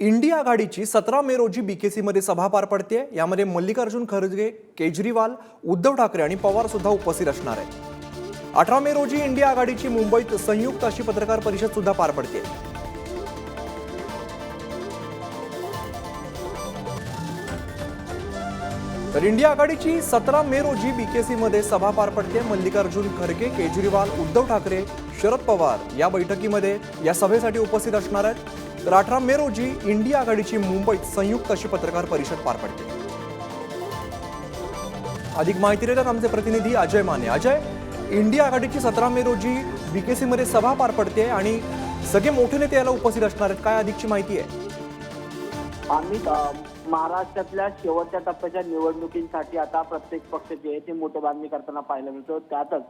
India आघाडीची सतरा मे रोजी बीकेसीमध्ये सभा पार पडते यामध्ये मल्लिकार्जुन खरगे केजरीवाल उद्धव ठाकरे आणि पवार सुद्धा उपस्थित असणार आहेत. अठरा मे रोजी इंडिया आघाडीची मुंबईत संयुक्त अशी पत्रकार परिषद सुद्धा पार पडते तर इंडिया आघाडीची सतरा मे रोजी बीकेसीमध्ये सभा पार पडते. मल्लिकार्जुन खरगे केजरीवाल उद्धव ठाकरे शरद पवार या बैठकीमध्ये या सभेसाठी उपस्थित असणार आहेत. तर अठरा मे रोजी इंडिया आघाडीची मुंबईत संयुक्त अशी पत्रकार परिषद पार पडते. अधिक माहिती देतात आमचे प्रतिनिधी अजय माने. अजय इंडिया आघाडीची सतरा मे रोजी बीकेसीमध्ये सभा पार पडते आणि सगळे मोठे नेते याला उपस्थित असणार आहेत. काय अधिकची माहिती आहे? आम्ही महाराष्ट्रातल्या शेवटच्या टप्प्याच्या निवडणुकींसाठी आता प्रत्येक पक्ष जे आहे ते मोठे बांधणी करताना पाहायला मिळतो. त्यातच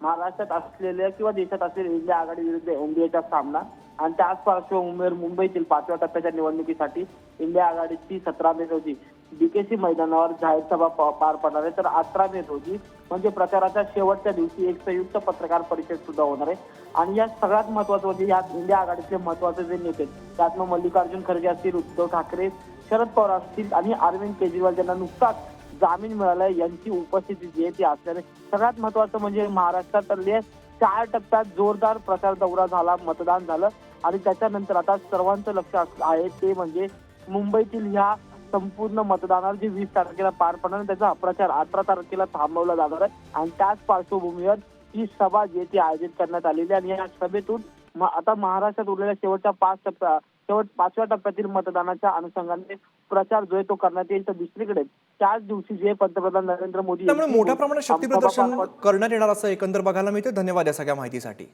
महाराष्ट्रात असलेल्या किंवा देशात असलेल्या इंडिया आघाडी विरुद्ध एनडीएचा सामना आणि त्याच पार्श्वभूमीवर मुंबईतील पाचव्या टप्प्याच्या निवडणुकीसाठी इंडिया आघाडीची सतरा मे रोजी बीकेसी मैदानावर जाहीर सभा पार पडणार आहे. तर अठरा मे रोजी म्हणजे प्रचाराच्या शेवटच्या दिवशी एक संयुक्त पत्रकार परिषद सुद्धा होणार आहे. आणि या सगळ्यात महत्वाचं म्हणजे यात इंडिया आघाडीचे महत्त्वाचे जे नेते त्यातनं मल्लिकार्जुन खरगे असतील उद्धव ठाकरे शरद पवार असतील आणि अरविंद केजरीवाल ज्यांना नुकताच जामीन मिळालाय यांची उपस्थिती जी आहे ती असल्याने सगळ्यात महत्वाचं म्हणजे महाराष्ट्रातले चार टप्प्यात जोरदार प्रचार दौरा झाला मतदान झालं. आणि त्याच्यानंतर आता सर्वांचं लक्ष आहे ते म्हणजे मुंबईतील ह्या संपूर्ण मतदानावर जे वीस तारखेला पार पडणार त्याचा प्रचार अठरा तारखेला थांबवला जाणार आहे. आणि त्याच पार्श्वभूमीवर ही सभा जी आहे ती आयोजित करण्यात आलेली आहे. आणि या सभेतून आता महाराष्ट्रात उरलेल्या शेवटच्या पाच टप्प्या शेवट पाचव्या टप्प्यातील मतदानाच्या अनुषंगाने प्रचार जो आहे तो करण्यात येईल. तर दुसरीकडे त्याच दिवशी जे पंतप्रधान नरेंद्र मोदी त्यामुळे मोठ्या प्रमाणात शक्ती प्रदर्शन करण्यात येणार असं एकंदर बघायला मिळते धन्यवाद या सगळ्या माहितीसाठी.